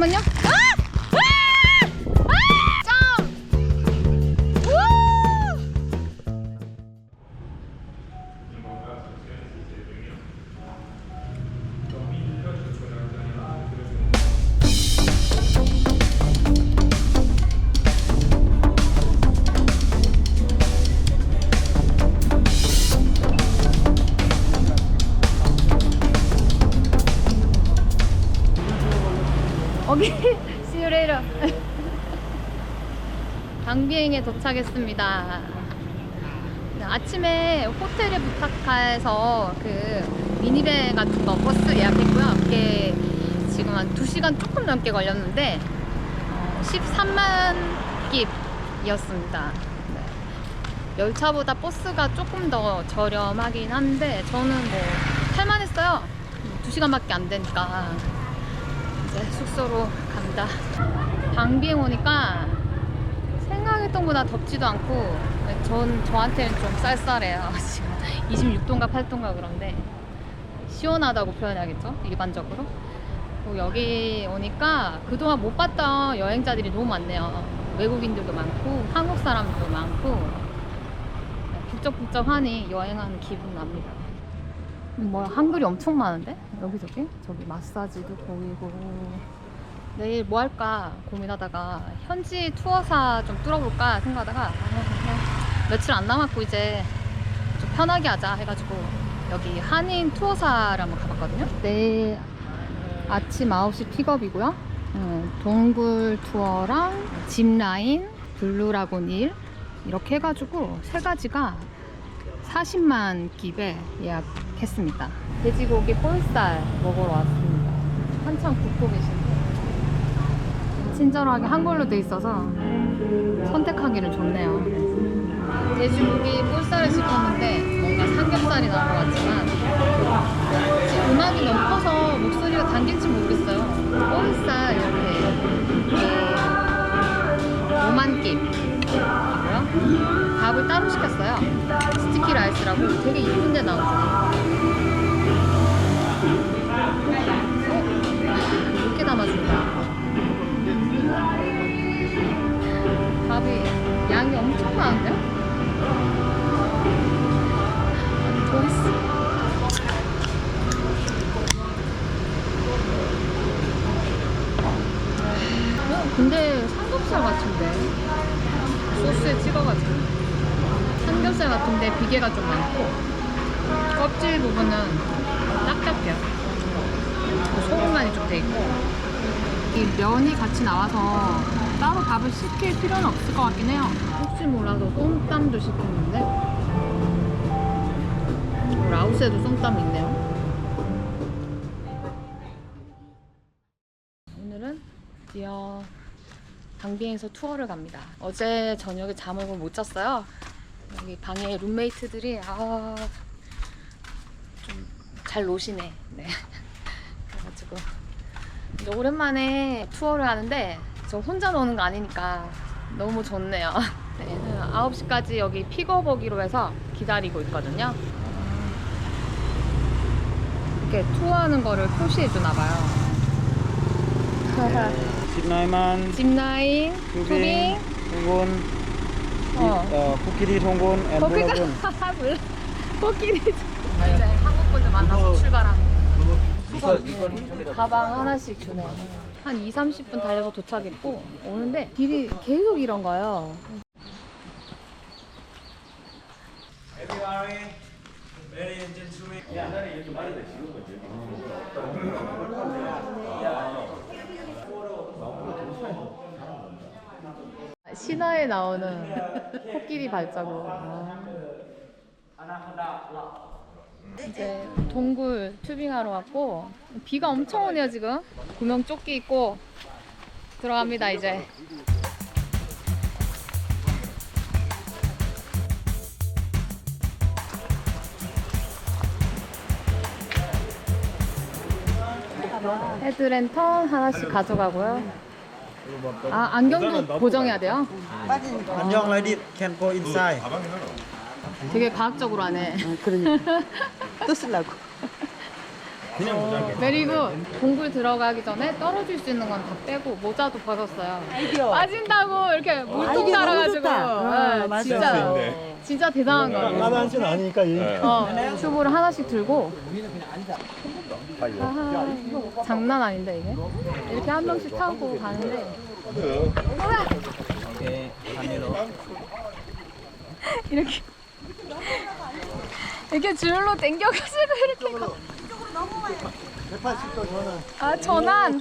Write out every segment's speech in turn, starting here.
잠깐만요. 오케이, see you later. 방비행에 도착했습니다. 네, 아침에 호텔에 부탁해서 그 미니밴 같은 거 버스 예약했고요. 그게 지금 한 2시간 조금 넘게 걸렸는데 어, 13만 깁이었습니다. 네. 열차보다 버스가 조금 더 저렴하긴 한데 저는 뭐 탈만했어요. 2시간밖에 안 되니까 숙소로 갑니다. 방비행 오니까 생각했던 것보다 덥지도 않고 전 저한테는 좀 쌀쌀해요. 지금 26도인가 8도인가 그런데 시원하다고 표현해야겠죠? 일반적으로. 그리고 여기 오니까 그동안 못 봤던 여행자들이 너무 많네요. 외국인들도 많고 한국 사람들도 많고 북적북적하니 여행하는 기분 납니다. 뭐 한글이 엄청 많은데? 여기저기? 저기 마사지도 보이고. 내일 뭐 할까 고민하다가 현지 투어사 좀 뚫어볼까 생각하다가 아, 며칠 안 남았고 이제 좀 편하게 하자 해가지고 여기 한인 투어사를 한번 가봤거든요. 내일 아침 9시 픽업이고요. 음, 동굴 투어랑 짚라인 블루라곤 일 이렇게 해가지고 세 가지가 40만 깁에 예약 했습니다. 돼지고기 볼살 먹으러 왔습니다. 한참 굽고 계신데 친절하게 한글로 돼 있어서 선택하기는 좋네요. 돼지고기 볼살을 시켰는데 뭔가 삼겹살이 나온 것 같지만 음악이 너무 커서 목소리가 당길지 모르겠어요. 볼살 이렇게 5만 깁이고요. 밥을 따로 시켰어요. 스티키 라이스라고 되게 이쁜데 나오죠. 많은데요? 더 있어. 어, 근데 삼겹살 같은데? 소스에 찍어가지고. 삼겹살 같은데 비계가 좀 많고. 껍질 부분은 딱딱해요. 소금간이 좀 돼 있고. 이 면이 같이 나와서 따로 밥을 시킬 필요는 없을 것 같긴 해요 혹시 몰라서 쏨땀도 시켰는데 라오스에도 쏨땀이 있네요 오늘은 드디어 방비행에서 투어를 갑니다. 어제 저녁에 잠을 못 잤어요. 여기 방에 룸메이트들이 아, 좀 잘 노시네. 네. 그래가지고 이제 오랜만에 투어를 하는데 저 혼자 노는 거 아니니까 너무 좋네요. 네, 9시까지 여기 픽업오기로 해서 기다리고 있거든요. 이렇게 투어하는 거를 표시해 주나 봐요. 19만 짚라인, 투빙, 통곤, 어. 어, 코끼리 엠블라곤. 몰라. 코끼리. 이제 한국 분들 만나서 출발합니다. 가방 하나씩 주네요. 한 2, 30분 달려서 도착했고 오는데 길이 계속 이런 거예요. 신화에 나오는 코끼리 발자국. 아. 이제 동굴 튜빙하러 왔고 비가 엄청 오네요 지금. 구명 조끼 입고 들어갑니다 이제. 헤드랜턴 하나씩 가져가고요. 아 안경도 보정해야 돼요? 안녕 this can go inside. 되게 과학적으로 하네. 그러니까 또 쓰려고 그냥. 메리굿 동굴 들어가기 전에 떨어질 수 있는 건 다 빼고 모자도 벗었어요. 빠진다고 이렇게 물통 달아가지고 네, 진짜 진짜 대단한 거예요. 까다하진 않으니까 이. 어, 튜브를 하나씩 들고 아, 장난 아닌데 이게 이렇게 한 명씩 타고 가는데 Okay, Camilo. 이렇게 이렇게 줄로 당겨가지고 이렇게 가. 180도 저는. 아 전환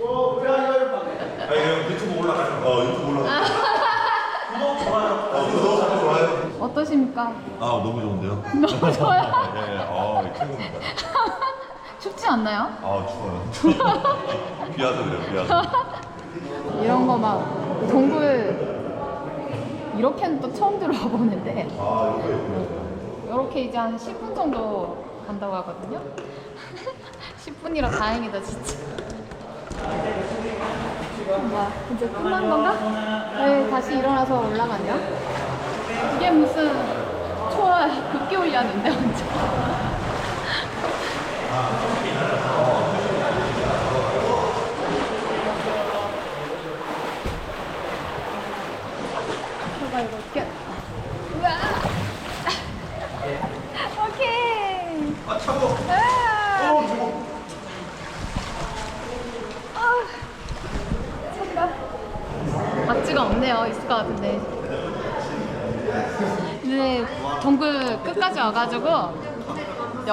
오. 이렇게 돌려 아, 유튜브. 어, 유튜브 올라가. 구독, 좋아요. 어, 구독, 좋아요. 어떠십니까? 아, 너무 좋은데요? 너무 좋아요. 예, 아, 최고입니다. 춥지 않나요? 아, 추워요. 비와서 그래요, 비와서. 이런 거 막 동굴 이렇게는 또 처음 들어와 보는데 아, 이거 있고요. 이렇게 이제 한 10분 정도 간다고 하거든요. 10분이라 다행이다 진짜. 뭐야 이제 끝난 건가? 네 다시 일어나서 올라가냐? 이게 무슨 초월 급기 훈련인데 완전. 봐봐 이거 어떻게? 우와. 오케이. 아, 차고. 아. 아. 참다. 박쥐가 없네요. 있을 것 같은데. 이제 동굴 끝까지 와가지고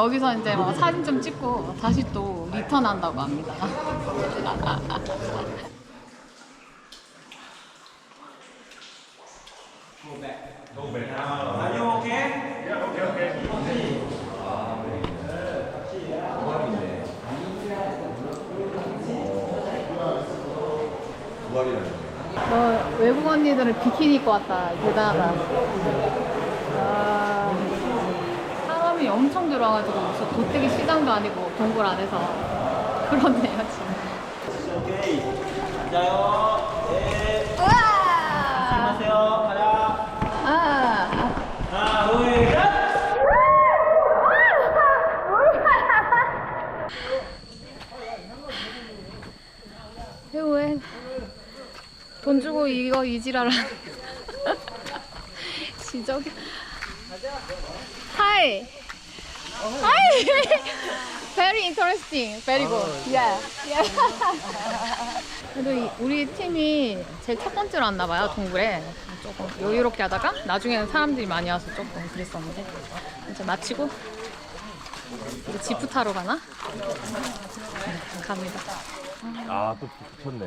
여기서 이제 뭐 사진 좀 찍고 다시 또 리턴한다고 합니다. 너 외국 언니들은 비키니 입고 왔다. 대단하다. 아, 사람이 엄청 들어와가지고 무슨 도떼기 시장도 아니고 동굴 안에서 그렇네요 지금. Okay. 자요. 네. 우와! 안녕하세요. 가자. 아, 하나, 둘, 셋. 배우에 돈 주고 이거 이지라라. 지적이. Hi. Very interesting. Very good. Yeah. yeah. 그래도 이- 우리 팀이 제일 첫 번째로 왔나 봐요 동굴에 조금 여유롭게 하다가 나중에는 사람들이 많이 와서 조금 그랬었는데 이제 마치고 이제 지프 타러 가나? 네, 갑니다. 아, 또 붙였네.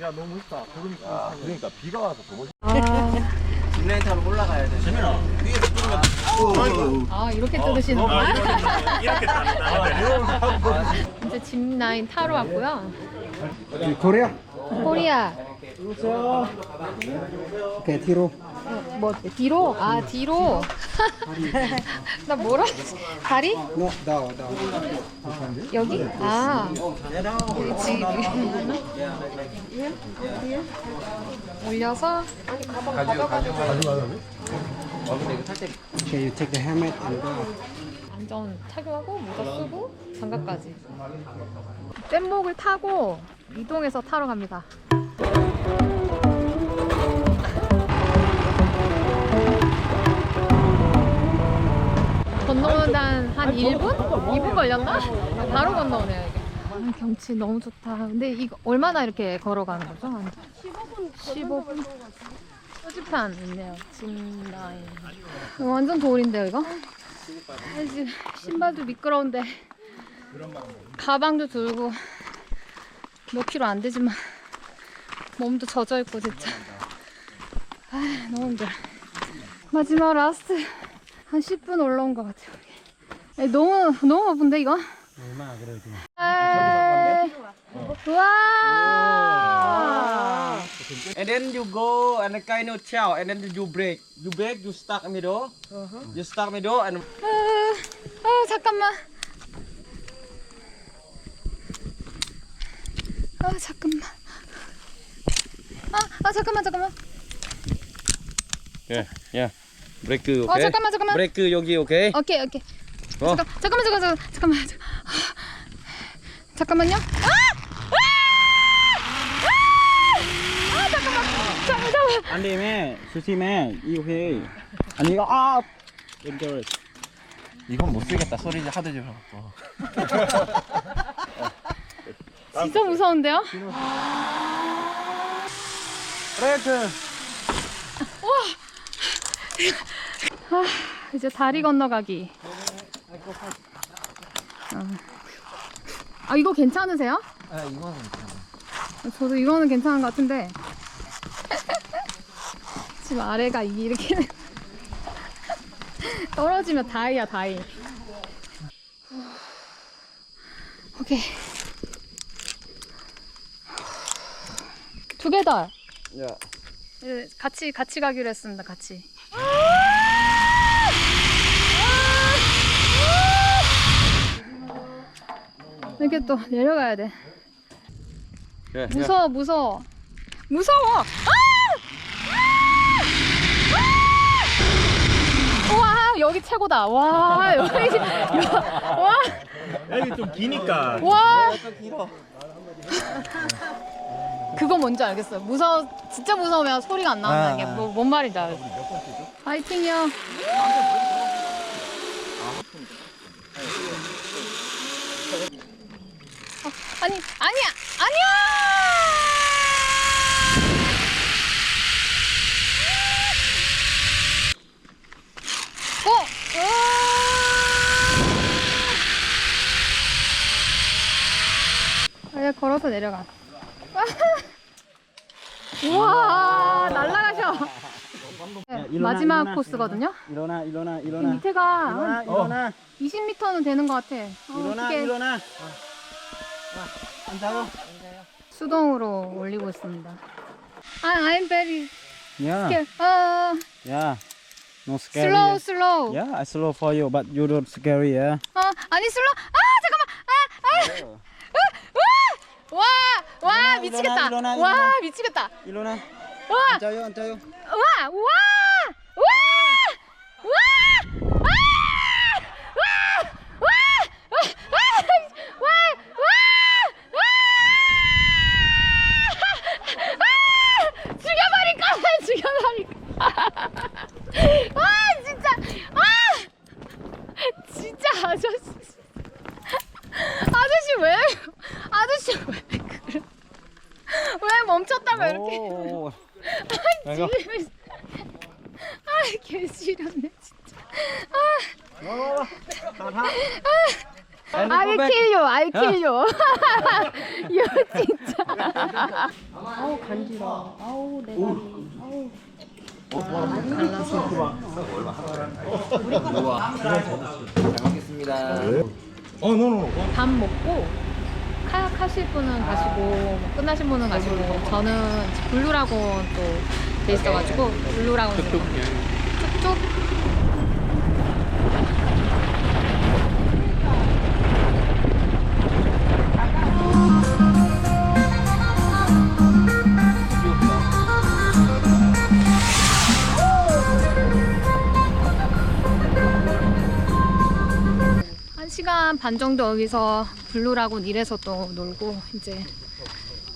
야 너무 멋있다. 구름이 아, 그러니까 비가 와서 보고 싶 아, 짚라인 타러 올라가야 돼. 재민아, 위에서 아 이렇게 뜯으시는구나. 이렇게 따는다. 이제 짚라인 타러 왔고요. 코리아? 코리아. 오케이, 뒤로. 어, 뭐 뒤로? 아 뒤로. 나 뭐라? 했지? 다리? No, down, down. 여기? 아. 집. 올려서 Okay, you take the helmet and go. 안전 착용하고 모자 쓰고 장갑까지. 뗏목을 타고 이동해서 타러 갑니다. 건너오는데 한, 한 1분? 2분 걸렸나? 바로 건너오네요, 이게. 아, 경치 너무 좋다. 근데 이거 얼마나 이렇게 걸어가는 거죠? 한 15분. 15분? 표지판 있네요. 이거 완전 돌인데요, 이거? 아, 지금 신발도 미끄러운데 가방도 들고 몇 킬로 안 되지만 몸도 젖어 있고 진짜 아 너무 힘들어 마지막 라스트 한 10분 올라온 것 같아요. 아니, 너무 너무 아픈데 이거 얼마나 그래도. 아, 우와 And then you go and kind of chow and then you break. You break, you stuck middle. You stuck middle and 아, 아 잠깐만 아 잠깐만 아, 아 잠깐만 잠깐만. 예, 예. 브레이크 어 오케이. 잠깐만 잠깐만. 브레이크 여기 오케이. 오케이 오케이. 어. 잠깐 잠깐만 잠깐만 잠깐만 잠깐만. 잠깐만요. 아! 아! 아! 잠깐만. Sushi mẹ yêu khi anh đi ah dangerous 이건 못 쓰겠다. 소리 하도 좀 하고. 진짜 무서운데요? 브레이크 이제 다리 건너가기. 어. 아 이거 괜찮으세요? 아, 이거는 괜찮아. 저도 이거는 괜찮은 것 같은데 지금 아래가 이렇게 떨어지면 다이야 다이. 오케이. 두개더 야 네, 같이 같이 가기로 했습니다. 같이. 이렇게 또 내려가야 돼. 예, 무서워, 무서워. 무서워! 아! 여기 최고다. 와, 여기. 와, 여기 좀 기니까. 와. 그거 뭔지 알겠어요. 무서워, 진짜 무서우면 소리가 안 나온다는 게 뭐, 뭔 말인지 알겠어. 파이팅이요. 어, 아니, 아니야! 아니야! 고! 걸어서 내려가. 우와, 날라가셔. 네, 마지막 코스거든요. 일어나 일어나 이 일어나 밑에가 일어나 한 일어나 20m는 되는 것 같아. 어, 일어나 어떡해. 일어나 앉아요 수동으로 올리고 있습니다. 아, I'm very yeah scared. 어, yeah no scary slow, slow. yeah I slow for you but you don't scary yeah 어, 아니 슬로우. 아, 잠깐만. 아, 아. 와, 와, 일어나, 미치겠다. 일어나, 와, 일어나. 미치겠다. 일어나 와, 앉아요 앉아요 와, 와, 와, 아우 간지러워. 아우 내 다리. 아우. 어, 노노. 밥 먹고 카약 하실 분은 가시고 뭐 끝나신 분은 가시고 저는 블루라곤 또 돼 있어가지고 블루라곤 툭툭 시간 반 정도 여기서 블루라곤 일에서 또 놀고 이제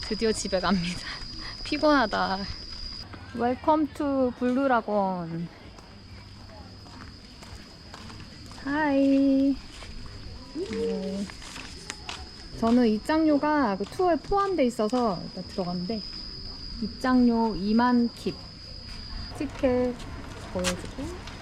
드디어 집에 갑니다. 피곤하다. 웰컴 투 블루라곤. 하이. 네. 저는 입장료가 그 투어에 포함돼 있어서 일단 들어갔는데 입장료 2만 킵. 티켓 보여주고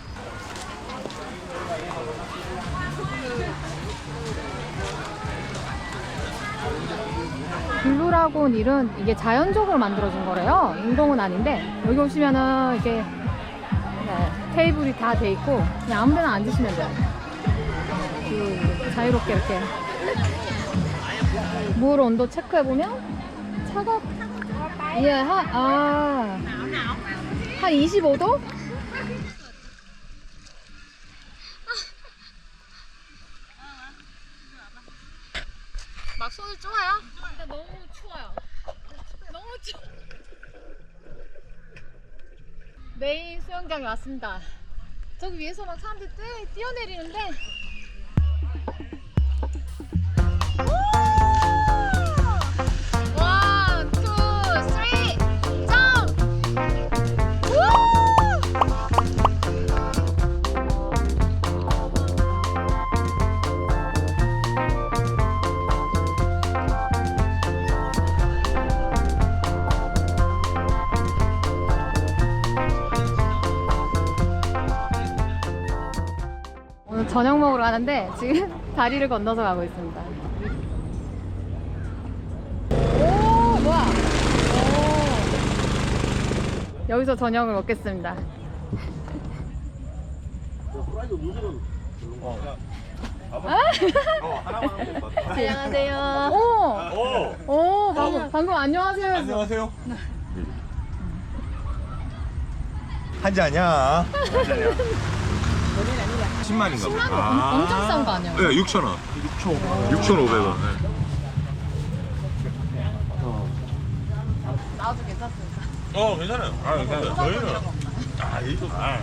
블루라곤 일은 이게 자연적으로 만들어진 거래요. 인공은 아닌데 여기 오시면은 이게 네, 테이블이 다 돼 있고 그냥 아무데나 앉으시면 돼요. 그 자유롭게 이렇게 물 온도 체크해 보면 차가 예, 한, 아, 한 25도? 소주 좋아요? 근데 너무 추워요. 너무 추워. 메인 수영장에 왔습니다. 저기 위에서 막 사람들 뛰, 뛰어내리는데. 가는데 지금 다리를 건너서 가고 있습니다. 오 뭐야? 오. 여기서 저녁을 먹겠습니다. 안녕하세요. 오, 오, 방금, 방금 안녕하세요. 안녕하세요. 한 잔이야. 10만인가 10만 원 엄청 싼 거 아니야? 네, 6천 원. 6천 6,500원. 네. 나와도 괜찮습니다. 어, 괜찮아요. 아, 괜찮아요. 저희는 아, 이거 아.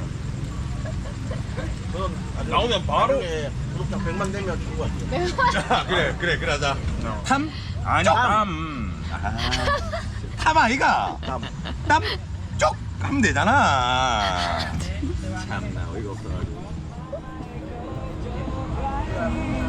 나오면 바로 구독자 100만 되면 거 같아요. 자, 그래, 그래, 그러자. 탐? 아니요, 탐. 아, 탐 아이가? 탐. 땀? 쪽! 하면 되잖아. 참나, Yeah.